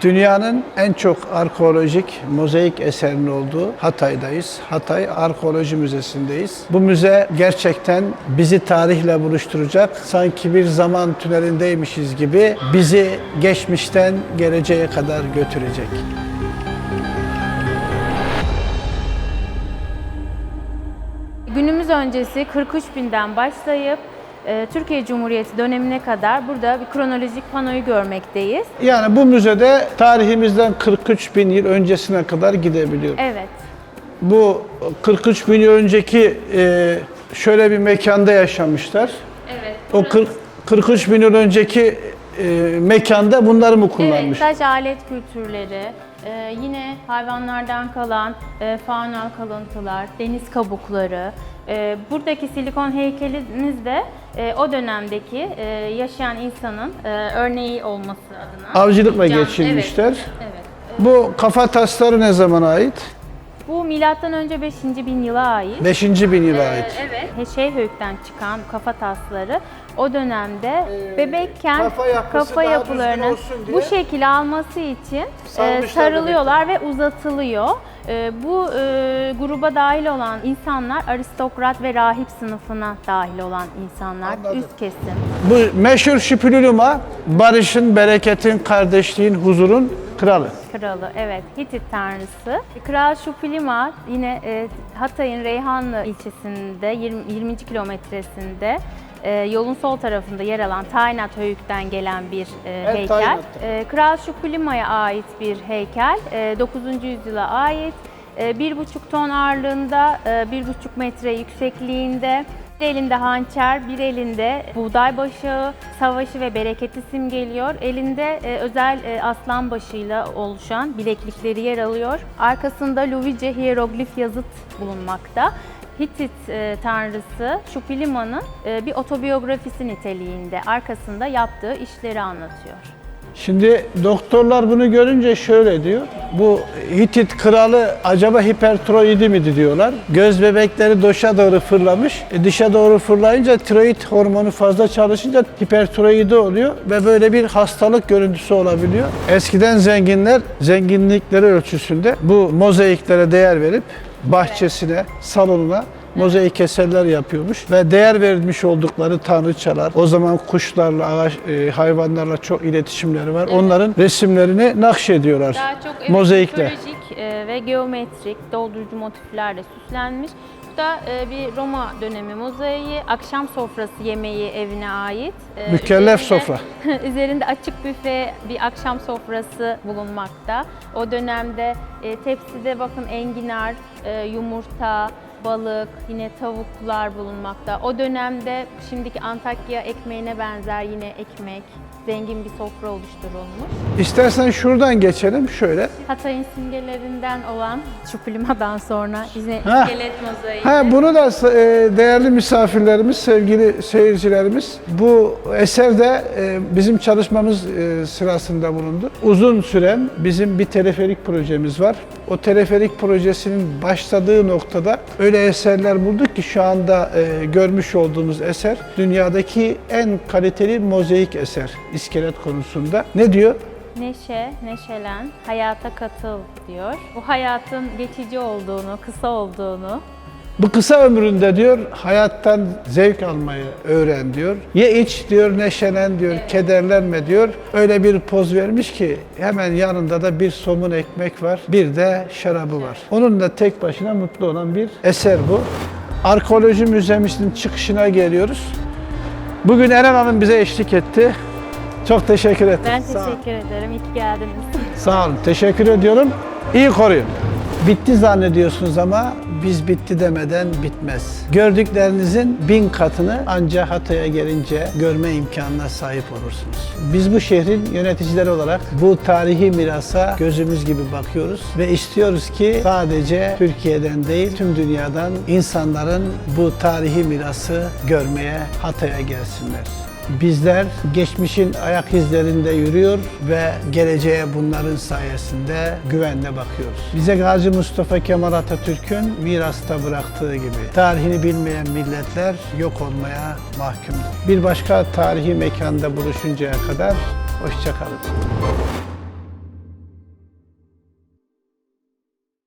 Dünyanın en çok arkeolojik mozaik eserinin olduğu Hatay'dayız. Hatay Arkeoloji Müzesi'ndeyiz. Bu müze gerçekten bizi tarihle buluşturacak. Sanki bir zaman tünelindeymişiz gibi bizi geçmişten geleceğe kadar götürecek. Günümüz öncesi 43 binden başlayıp Türkiye Cumhuriyeti dönemine kadar burada bir kronolojik panoyu görmekteyiz. Yani bu müzede tarihimizden 43 bin yıl öncesine kadar gidebiliyor. Evet, Bu 43 bin yıl önceki e, şöyle bir mekanda yaşamışlar. evet. O 40, 43 bin yıl önceki e, mekanda bunları mı Evet, kullanmış? taş alet kültürleri, e, yine hayvanlardan kalan e, faunal kalıntılar, deniz kabukları. E, buradaki silikon heykelimiz de e, o dönemdeki e, yaşayan insanın e, örneği olması adına. Avcılıkla Can- geçirmişler. Evet, evet. Bu kafa tasları ne zamana ait? Bu milattan önce 5. bin yıla ait. 5. bin yıla Ee, ait. evet. Şeyhöyük'ten çıkan kafa tasları o dönemde bebekken Ee, kafa yapısı kafa daha yapılarının düzgün olsun diye bu şekil alması için e, sarmışlar sarılıyorlar ve uzatılıyor. E, bu e, gruba dahil olan insanlar aristokrat ve rahip sınıfına dahil olan insanlar, Anladım. üst kesim. Bu meşhur Şüpülülüma, barışın, bereketin, kardeşliğin, huzurun kralı. Kralı, evet, Hitit tanrısı. Kral Şupilima yine e, Hatay'ın Reyhanlı ilçesinde 20, 20. kilometresinde e, yolun sol tarafında yer alan Taynat Höyük'ten gelen bir e, Evet, heykel. Taynat'ta. E, Kral Şupilima'ya ait bir heykel, e, 9. yüzyıla ait. E, bir buçuk ton ağırlığında, e, bir buçuk metre yüksekliğinde, bir elinde hançer, bir elinde buğday başağı, savaşı ve bereketi simgeliyor. Elinde e, özel e, aslan başıyla oluşan bileklikleri yer alıyor. Arkasında Luvice hieroglif yazıt bulunmakta. Hitit e, tanrısı Şupilima'nın e, bir otobiyografisi niteliğinde arkasında yaptığı işleri anlatıyor. Şimdi doktorlar bunu görünce şöyle diyor. Bu Hitit kralı acaba hipertiroidi miydi diyorlar. Göz bebekleri dışa doğru fırlamış. E, dışa doğru fırlayınca tiroid hormonu fazla çalışınca hipertiroidi oluyor ve böyle bir hastalık görüntüsü olabiliyor. Eskiden zenginler zenginlikleri ölçüsünde bu mozaiklere değer verip bahçesine, salonuna mozaik eserler yapıyormuş ve değer verilmiş oldukları tanrıçalar, o zaman kuşlarla, ağaç, e, hayvanlarla çok iletişimleri var. Onların resimlerini nakşediyorlar. Daha çok evet, mozaikle. e, ve geometrik doldurucu motiflerle süslenmiş. Bu da e, bir Roma dönemi mozaiği, akşam sofrası yemeği evine ait. E, Mükellef üzerinde- sofra. üzerinde açık büfe bir akşam sofrası bulunmakta. O dönemde e, tepside bakın enginar, yumurta, balık, yine tavuklar bulunmakta. O dönemde şimdiki Antakya ekmeğine benzer yine ekmek, zengin bir sofra oluşturulmuş. İstersen şuradan geçelim şöyle. Hatay'ın simgelerinden olan Çupulima'dan sonra yine Ha. iskelet mozaiği. Ha, bunu da e, değerli misafirlerimiz, sevgili seyircilerimiz, bu eser de e, bizim çalışmamız e, sırasında bulundu. Uzun süren bizim bir teleferik projemiz var. O teleferik projesinin başladığı noktada öyle eserler bulduk ki şu anda e, görmüş olduğumuz eser dünyadaki en kaliteli mozaik eser iskelet konusunda. Ne diyor? Neşe, neşelen, hayata katıl diyor. Bu hayatın geçici olduğunu, kısa olduğunu, Bu kısa ömründe diyor hayattan zevk almayı öğren diyor. Ye iç diyor, neşelen diyor, kederlenme diyor. Öyle bir poz vermiş ki hemen yanında da bir somun ekmek var, bir de şarabı var. Onun da tek başına mutlu olan bir eser bu. Arkeoloji Müzemizin çıkışına geliyoruz. Bugün Eren Hanım bize eşlik etti. Çok teşekkür ederim. ben teşekkür ederim. İyi ki geldiniz. Sağ olun, teşekkür ediyorum. İyi koruyun. Bitti zannediyorsunuz ama biz bitti demeden bitmez. Gördüklerinizin bin katını ancak Hatay'a gelince görme imkanına sahip olursunuz. Biz bu şehrin yöneticileri olarak bu tarihi mirasa gözümüz gibi bakıyoruz ve istiyoruz ki sadece Türkiye'den değil tüm dünyadan insanların bu tarihi mirası görmeye Hatay'a gelsinler. Bizler geçmişin ayak izlerinde yürüyor ve geleceğe bunların sayesinde güvenle bakıyoruz. Bize Gazi Mustafa Kemal Atatürk'ün mirasta bıraktığı gibi tarihini bilmeyen milletler yok olmaya mahkumdur. Bir başka tarihi mekanda buluşuncaya kadar hoşçakalın.